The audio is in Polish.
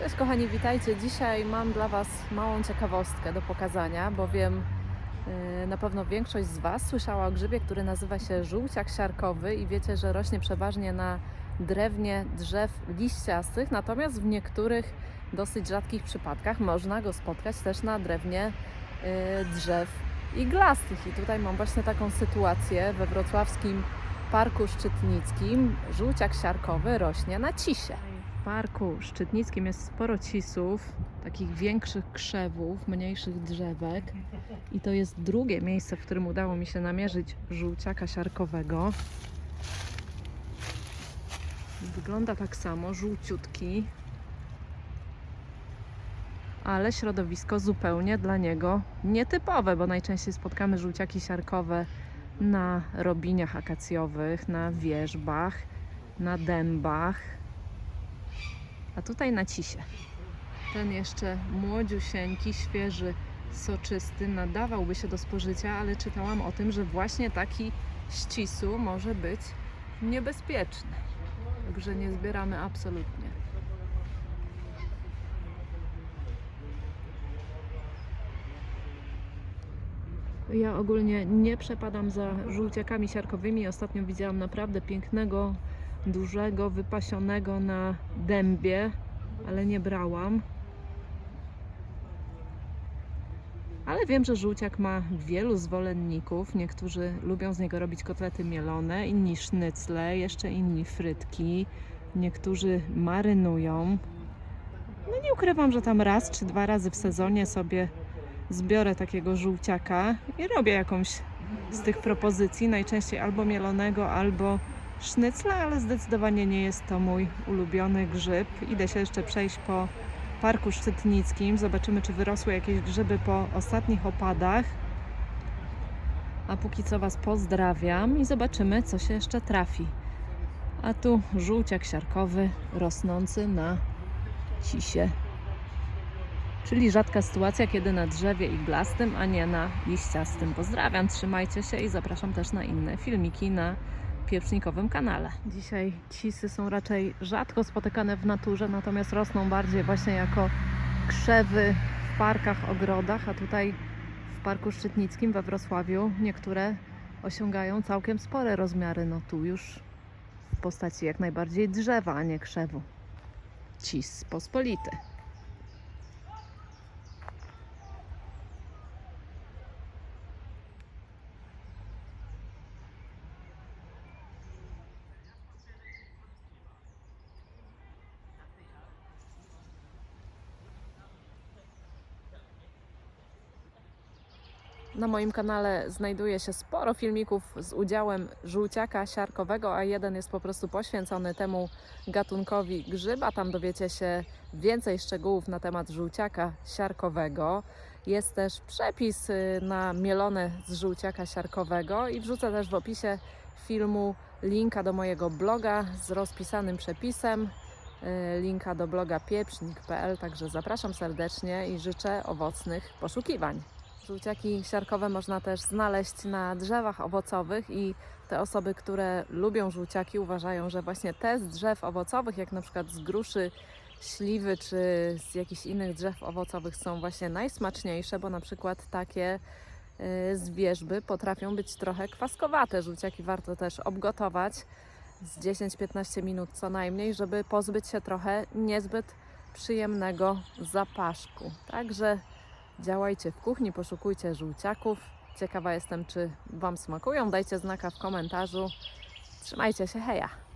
Cześć kochani, witajcie. Dzisiaj mam dla Was małą ciekawostkę do pokazania, bowiem yy, na pewno większość z Was słyszała o grzybie, który nazywa się żółciak siarkowy i wiecie, że rośnie przeważnie na drewnie drzew liściastych, natomiast w niektórych dosyć rzadkich przypadkach można go spotkać też na drewnie yy, drzew iglastych. I tutaj mam właśnie taką sytuację we wrocławskim Parku Szczytnickim. Żółciak siarkowy rośnie na cisie. W Parku Szczytnickim jest sporo cisów, takich większych krzewów, mniejszych drzewek. I to jest drugie miejsce, w którym udało mi się namierzyć żółciaka siarkowego. Wygląda tak samo, żółciutki. Ale środowisko zupełnie dla niego nietypowe, bo najczęściej spotkamy żółciaki siarkowe na robiniach akacjowych, na wierzbach, na dębach, a tutaj na cisie. Ten jeszcze młodziusieńki, świeży, soczysty nadawałby się do spożycia, ale czytałam o tym, że właśnie taki ścisu może być niebezpieczny. Także nie zbieramy absolutnie. Ja ogólnie nie przepadam za żółciakami siarkowymi. Ostatnio widziałam naprawdę pięknego, dużego, wypasionego na dębie, ale nie brałam. Ale wiem, że żółciak ma wielu zwolenników. Niektórzy lubią z niego robić kotlety mielone, inni sznycle, jeszcze inni frytki. Niektórzy marynują. No nie ukrywam, że tam raz czy dwa razy w sezonie sobie zbiorę takiego żółciaka i robię jakąś z tych propozycji, najczęściej albo mielonego, albo sznycla, ale zdecydowanie nie jest to mój ulubiony grzyb. Idę się jeszcze przejść po Parku Szczytnickim, zobaczymy czy wyrosły jakieś grzyby po ostatnich opadach. A póki co Was pozdrawiam i zobaczymy co się jeszcze trafi. A tu żółciak siarkowy rosnący na cisie. Czyli rzadka sytuacja, kiedy na drzewie iglastym, a nie na liściastym. Pozdrawiam, trzymajcie się i zapraszam też na inne filmiki na pieprznikowym kanale. Dzisiaj cisy są raczej rzadko spotykane w naturze, natomiast rosną bardziej właśnie jako krzewy w parkach, ogrodach, a tutaj w Parku Szczytnickim we Wrocławiu niektóre osiągają całkiem spore rozmiary. No tu już w postaci jak najbardziej drzewa, a nie krzewu. Cis pospolity. Na moim kanale znajduje się sporo filmików z udziałem żółciaka siarkowego, a jeden jest po prostu poświęcony temu gatunkowi grzyba. Tam dowiecie się więcej szczegółów na temat żółciaka siarkowego. Jest też przepis y, na mielone z żółciaka siarkowego i wrzucę też w opisie filmu linka do mojego bloga z rozpisanym przepisem. y, Linka do bloga pieprznik.pl, także zapraszam serdecznie i życzę owocnych poszukiwań. Żółciaki siarkowe można też znaleźć na drzewach owocowych i te osoby, które lubią żółciaki uważają, że właśnie te z drzew owocowych, jak na przykład z gruszy, śliwy czy z jakichś innych drzew owocowych są właśnie najsmaczniejsze, bo na przykład takie y, z wierzby potrafią być trochę kwaskowate. Żółciaki warto też obgotować z 10-15 minut co najmniej, żeby pozbyć się trochę niezbyt przyjemnego zapaszku. Także Działajcie w kuchni, poszukujcie żółciaków. Ciekawa jestem, czy Wam smakują. Dajcie znaka w komentarzu. Trzymajcie się, heja!